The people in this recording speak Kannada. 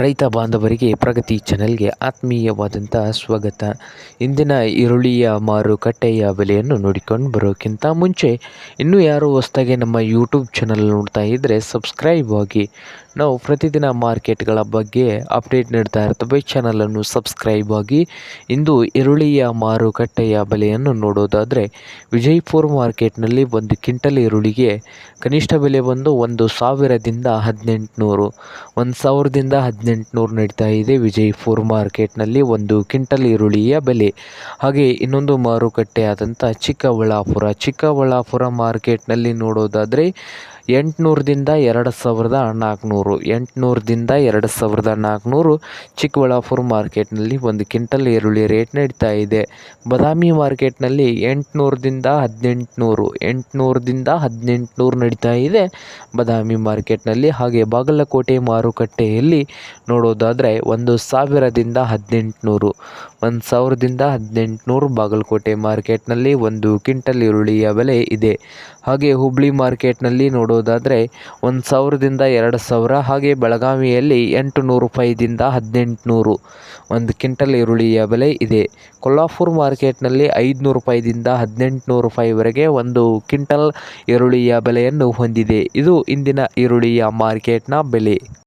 ರೈತ ಬಾಂಧವರಿಗೆ ಪ್ರಗತಿ ಚಾನೆಲ್ಗೆ ಆತ್ಮೀಯವಾದಂಥ ಸ್ವಾಗತ. ಇಂದಿನ ಈರುಳ್ಳಿಯ ಮಾರುಕಟ್ಟೆಯ ಬೆಲೆಯನ್ನು ನೋಡಿಕೊಂಡು ಬರೋಕ್ಕಿಂತ ಮುಂಚೆ ಇನ್ನೂ ಯಾರು ಹೊಸದಾಗಿ ನಮ್ಮ ಯೂಟ್ಯೂಬ್ ಚಾನಲ್ ನೋಡ್ತಾ ಇದ್ದರೆ ಸಬ್ಸ್ಕ್ರೈಬ್ ಆಗಿ. ನಾವು ಪ್ರತಿದಿನ ಮಾರ್ಕೆಟ್ಗಳ ಬಗ್ಗೆ ಅಪ್ಡೇಟ್ ನೀಡ್ತಾ ಇರ್ತವೆ. ಚಾನಲನ್ನು ಸಬ್ಸ್ಕ್ರೈಬ್ ಆಗಿ. ಇಂದು ಈರುಳ್ಳಿಯ ಮಾರುಕಟ್ಟೆಯ ಬೆಲೆಯನ್ನು ನೋಡೋದಾದರೆ ವಿಜಯಪುರ ಮಾರ್ಕೆಟ್ನಲ್ಲಿ ಒಂದು ಕ್ವಿಂಟಲ್ ಈರುಳ್ಳಿಗೆ ಕನಿಷ್ಠ ಬೆಲೆ ಬಂದು ಒಂದು ಸಾವಿರದಿಂದ ಹದಿನೆಂಟುನೂರು, ಒಂದು ಸಾವಿರದಿಂದ ಹದಿನೆಂಟುನೂರು ನಡೀತಾ ಇದೆ. ವಿಜಯಪುರ ಮಾರ್ಕೆಟ್ನಲ್ಲಿ ಒಂದು ಕ್ವಿಂಟಲ್ ಈರುಳ್ಳಿಯ ಬೆಲೆ. ಹಾಗೆ ಇನ್ನೊಂದು ಮಾರುಕಟ್ಟೆ ಆದಂಥ ಚಿಕ್ಕಬಳ್ಳಾಪುರ. ಚಿಕ್ಕಬಳ್ಳಾಪುರ ಮಾರ್ಕೆಟ್ನಲ್ಲಿ ನೋಡೋದಾದರೆ ಎಂಟುನೂರದಿಂದ ಎರಡು ಸಾವಿರದ ನಾಲ್ಕುನೂರು, ಎಂಟುನೂರದಿಂದ ಎರಡು ಸಾವಿರದ ನಾಲ್ಕುನೂರು ಚಿಕ್ಕಬಳ್ಳಾಪುರ ಮಾರ್ಕೆಟ್ನಲ್ಲಿ ಒಂದು ಕ್ವಿಂಟಲ್ ಈರುಳ್ಳಿ ರೇಟ್ ನಡೀತಾ ಇದೆ. ಬದಾಮಿ ಮಾರ್ಕೆಟ್ನಲ್ಲಿ ಎಂಟುನೂರದಿಂದ ಹದಿನೆಂಟುನೂರು ಎಂಟುನೂರದಿಂದ ಹದಿನೆಂಟುನೂರು ನಡೀತಾ ಇದೆ. ಬದಾಮಿ ಮಾರ್ಕೆಟ್ನಲ್ಲಿ ಹಾಗೆ ಬಾಗಲಕೋಟೆ ಮಾರುಕಟ್ಟೆಯಲ್ಲಿ ನೋಡೋದಾದರೆ ಒಂದು ಸಾವಿರದಿಂದ ಹದಿನೆಂಟುನೂರು. ಒಂದು ಸಾವಿರದಿಂದ ಹದಿನೆಂಟುನೂರು ಬಾಗಲಕೋಟೆ ಮಾರ್ಕೆಟ್ನಲ್ಲಿ ಒಂದು ಕ್ವಿಂಟಲ್ ಈರುಳ್ಳಿಯ ಬೆಲೆ ಇದೆ. ಹಾಗೆ ಹುಬ್ಬಳ್ಳಿ ಮಾರ್ಕೆಟ್ನಲ್ಲಿ ನೋಡೋದಾದರೆ ಒಂದು ಸಾವಿರದಿಂದ ಎರಡು ಸಾವಿರ, ಹಾಗೆ ಬೆಳಗಾವಿಯಲ್ಲಿ ಎಂಟು ನೂರು ರೂಪಾಯಿದಿಂದ ಹದಿನೆಂಟುನೂರು ಒಂದು ಕ್ವಿಂಟಲ್ ಈರುಳ್ಳಿಯ ಬೆಲೆ ಇದೆ. ಕೊಲ್ಲಾಪುರ ಮಾರ್ಕೆಟ್ನಲ್ಲಿ ಐದುನೂರು ರೂಪಾಯಿದಿಂದ ಹದಿನೆಂಟುನೂರು ರೂಪಾಯಿವರೆಗೆ ಒಂದು ಕ್ವಿಂಟಲ್ ಈರುಳ್ಳಿಯ ಬೆಲೆಯನ್ನು ಹೊಂದಿದೆ. ಇದು ಇಂದಿನ ಈರುಳ್ಳಿಯ ಮಾರ್ಕೆಟ್ನ ಬೆಲೆ.